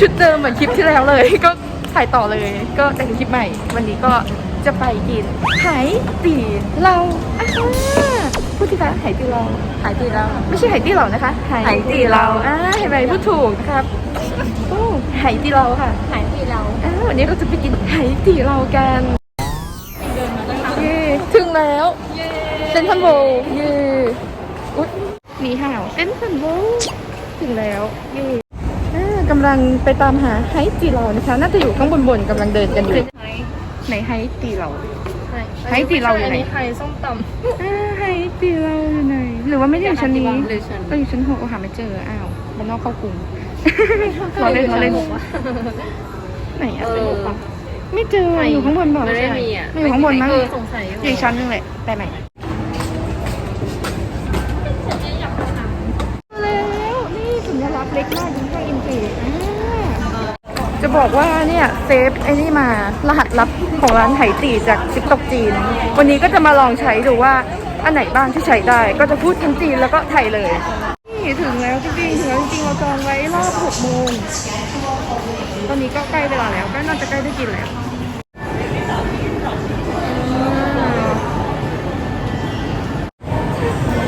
ชุดเดิมเหมือนคลิปที่แล้วเลย ก็ถ่ายต่อเลย ก็แต่งคลิปใหม่ วันนี้ก็จะไปกินไหตีเราอ่าพูดทีละไหตีเราหายดีแล้วไม่ใช่ไหตีเรานะคะไหตีเราอ่าเห็นไหมพูดถูกนะครับโอ้ไหตีเราค่ะหายดีเราอ่าวันนี้เราจะไปกินไหตีเรากันเย้ถึงแล้วเซนทรัลโวลด์เย้อุ๊ยหนีห่าวเซนทรัลโวลด์ถึงแล้วเย้อ่า กำลังไปตามหาไฮตีเรานะคะ น่าจะอยู่ข้างบนบนๆกำลังเดินกันอยู่ไหนไฮตีเราไฮตีเราอยู่ไหนอันนี้ไฮส้มตำอ่าไฮตีเราอยู่ไหนหรือว่าไม่ได้อยู่ชั้นนี้หรือชั้นเราอยู่ชั้นหกหาไม่เจออ้าวบ้านนอกเข้ากรุงเราเล่นเราเล่นไหนอะเออไม่เจออยู่ข้างบนบอกไม่ได้มีอะไม่อยู่ข้างบนมั้งเออสงสัยอยู่อีกชั้นหนึงแหละไปไหมแล้วนี่สัญลักษณ์เล็กมากยิ้มให้อินฟีจะ บอกว่าเนี่ยเซฟไอ้นี่มารหัสลับของร้านไหตีจากติ๊กตอกจีน วันนี้ก็จะมาลองใช้ดูว่าอันไหนบ้างที่ใช้ได้ ก็จะพูดทั้งจีนแล้วก็ไทยเลย นี่ถึงแล้วจริงๆถึงแล้วจริงๆเราจองไว้รอบหกโมงตอนนี้ก็ใกล้เวลาแล้วก็น่าจะใกล้ได้กินแล้ว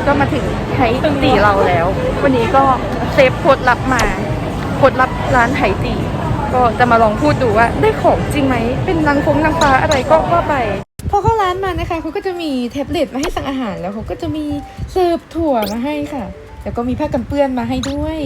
ก็มาถึงไหตีเราแล้ว วันนี้ก็เซฟโค้ดลับมาโค้ดลับร้านไหตี ก็จะมาลองพูดดูว่าได้ของจริงไหม เป็นนางฟงนางฟ้าอะไรก็ว่าไป พอเข้าร้านมานะคะเขาก็จะมีแท็บเล็ตมาให้สั่งอาหารแล้วเขาก็จะมีเสิร์ฟถั่วมาให้ค่ะ แล้วก็มีผ้ากันเปื้อนมาให้ด้วย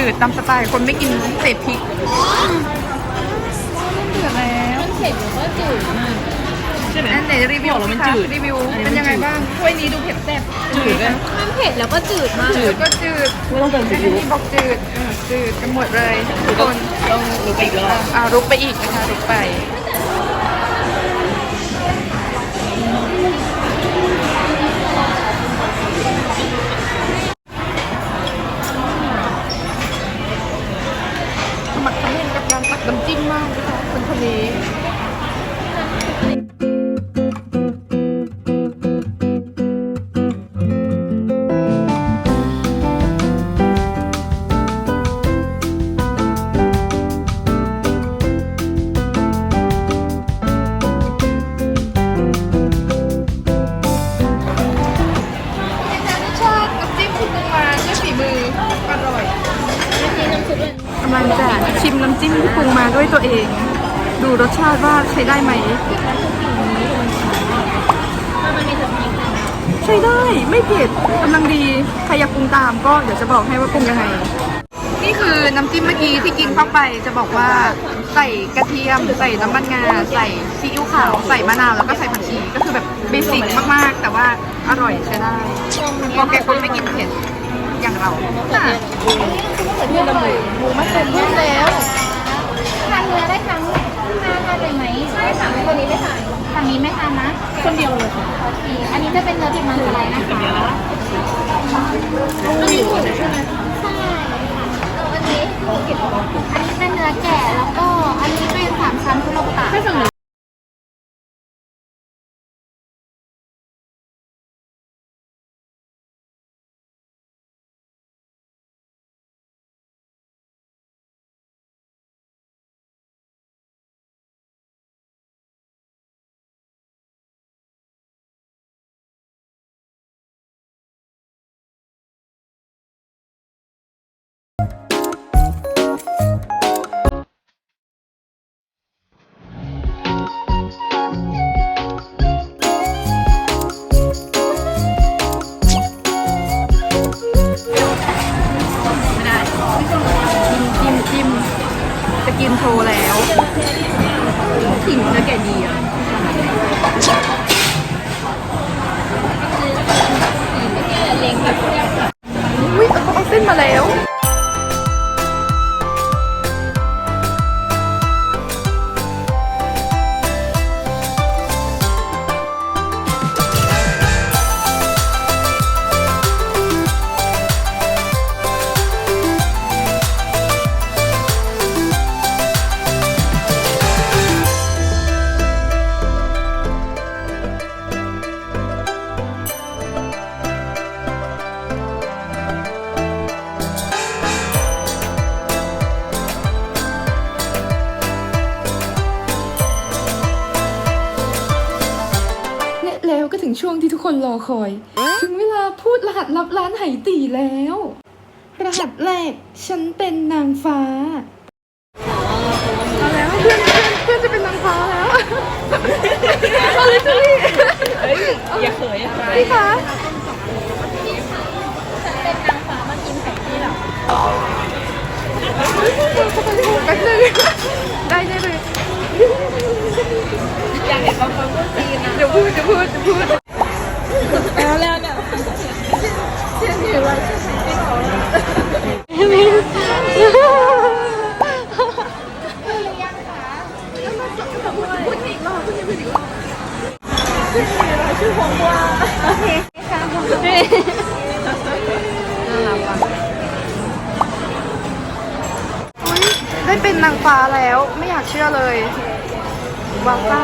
จืดๆตามสไตล์คนไม่กินเศษพริกเดือดแล้วเผ็ดหรือว่าจืดมากใช่ไหมอันไหนรีวิวบอกแล้วมันสิคะจืดรีวิวอันนี้เป็นยังไงมันจืดบ้างถ้วยนี้ดูเผ็ดแซ่บจืดเลยมันเผ็ดแล้วก็จืดมากจืดก็จืดไม่ต้องเติมซีอันอิ๊วนี้บอกจืดเออจืดกันหมดเลยทุกคนต้องดูไปอีกรอบอ่ารุกไปอีกนะคะรุกไป เอง ดูรสชาติว่าใช้ได้ไหมใช้ได้ไม่เผ็ดกำลังดีใครอยากปรุงตามก็เดี๋ยวจะบอกให้ว่าปรุงยังไง นี่คือน้ำจิ้มเมื่อกี้ที่กินเข้าไปจะบอกว่าใส่กระเทียมใส่น้ำมันงาใส่ซีอิ๊วขาวใส่มะนาวแล้วก็ใส่ผักชีก็คือแบบเบสิกมากๆ แต่ว่าอร่อยใช้ได้พอแกคนไม่กินเผ็ดอย่างเราค่ะหมูมาเสร็จเพิ่มแล้วทาน เนื้อได้ทั้งห้าท่านเลยไหมใช่ค่ะตัวนี้ไม่ทานทางนี้ไม่ทานนะคนเดียวเลยค่ะโอเคอันนี้จะเป็นเนื้อติดมันอะไรนะคะมันมีหัวใช่ไหม โชว์แล้วขิงนะแกดีอะ ทุกคนรอคอย ถึงเวลาพูดรหัสลับร้านไหตีแล้ว รหัสแรก ฉันเป็นนางฟ้าเอาแล้วเพื่อนเพื่อนเพื่อนจะเป็นนางฟ้าแล้วเอาเลยจุ้ยเฮ้ยอย่าเขยอะไรพี่คะเป็นนางฟ้ามากินไข่ที่หรอแป๊บนึงได้ได้เลยอยากเห็นบางคนพูดจีนนะเดี๋ยวพูดเดี๋ยวพูดเดี๋ยวพูด แล้วแล้วเนี่ยได้เป็นนางฟ้าแล้วไม่อยากเชื่อเลยว้าวป้า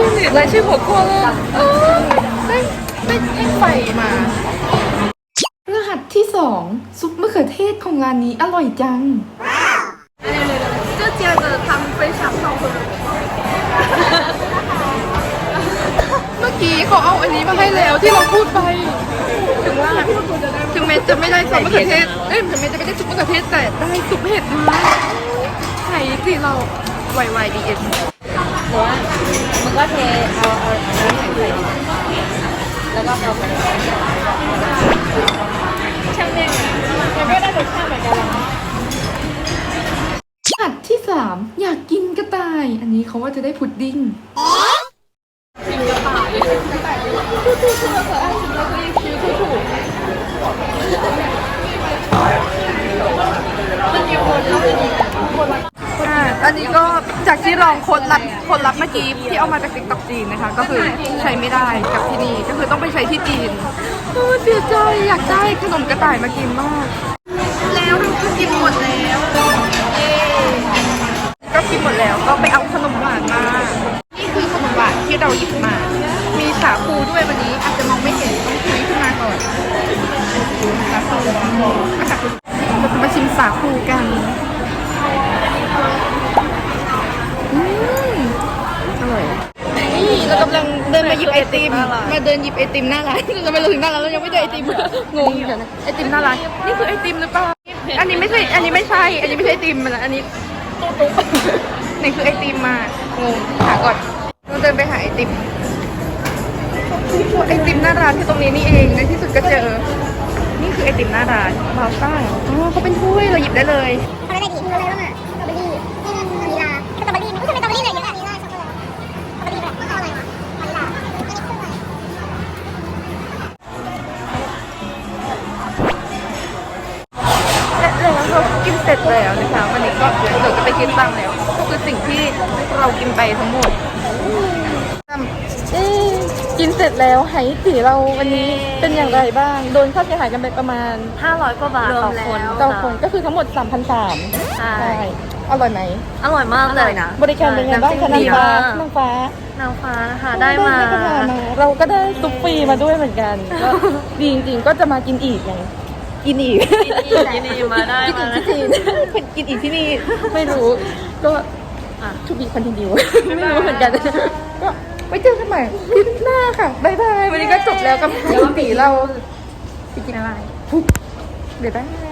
ชื่อหรืออะไรชื่อหัวกัวเลยเออได้ได้ได้ไฟมา รหัสที่สองซุปมะเขือเทศของร้านนี้อร่อยจัง这接着他们分享泡芙เมื่อกี้เขาเอาอันนี้มาให้แล้วที่เราพูดไป ถึงว่าถึงแม้จะไม่ได้ซุปมะเขือเทศ เอ้ยถึงแม้จะไม่ได้ซุปมะเขือเทศแต่ได้ซุปเห็ดมาไข่ที่เราไวไวดีเอ็น หรือว่ามันก็เทเอาเอาเอาน้ำแข็งใส่แล้วก็เอาไปช่างแม่งมันก็ได้รสชาติเหมือนกันรหัสที่สามอยากกินกระต่าย อันนี้เขาว่าจะได้พุดดิ้งอ่าอันนี้ก็ จากที่ลองโคนลับโคนลับเมื่อกี้ที่เอามาจากติ๊กต็อกจีนนะคะ ก็คือใช้ไม่ได้กับที่นี่ก็คือต้องไปใช้ที่จีนโอ้เสียใจอยากได้ขนมกระต่ายมากินมาก แล้วเราก็กินหมดแล้วเย้ก็กินหมดแล้วก็ไปเอาขนมหวานมานี่คือขนมหวานที่เราหยิบมา มีสาคูด้วยวันนี้อาจจะมองไม่เห็นต้องคุยขึ้นมาก่อนสาคูอะสาคูเราจะมาชิมสาคูกัน อืมอร่อยนี่ เรากำลังเดินมาหยิบไอติมมาเดินหยิบไอติมหน้าร้านทำไมเราถึงหน้าร้านเรายังไม่ได้ไอติมงงอยู่นะไอติมหน้าร้านนี่คือไอติมหรือเปล่าอันนี้ไม่ใช่อันนี้ไม่ใช่ อันนี้ไม่ใช่ไอติมนะอันนี้ตุ๊กตุ๊กนี่คือไอติมมางงหาก่อนเราเดินไปหาไอติมไอติมหน้าร้านที่ตรงนี้นี่เองในที่สุดก็เจอ นี่คือไอติมหน้าร้านบาวซ่าอ๋อเขาเป็นถ้วยเราหยิบได้เลย แล้วนะคะวันนี้ก็เดี๋ยวจะไปคิดตังค์แล้วก็คือสิ่งที่เรากินไปทั้งหมดเอ๊ะกินเสร็จแล้วไหตีเราวันนี้เป็นอย่างไรบ้าง โดนค่าเสียหายกันไปประมาณ 500 กว่าบาทต่อคนต่อคนก็คือทั้งหมด 3,300ใช่ใช่อร่อยไหมอร่อยมากเลยนะบริการเป็นไงบ้างคะนางฟ้านางฟ้านางฟ้านะคะได้มาได้มาเราก็ได้ซุปฟรีมาด้วยเหมือนกันก็ดีจริงๆก็จะมากินอีกไง กินอีกยินดีมาได้กินมาอีกที่จีนกินอีกที่นี่ไม่รู้ ก็อะทุกบีคอนติเนียไม่รู้เหมือนกันก็ไว้เจอกันใหม่คลิปหน้าค่ะบ๊ายบายวันนี้ก็จบแล้วกับปีเราไปกินอะไรทุกเดี๋ยวบาย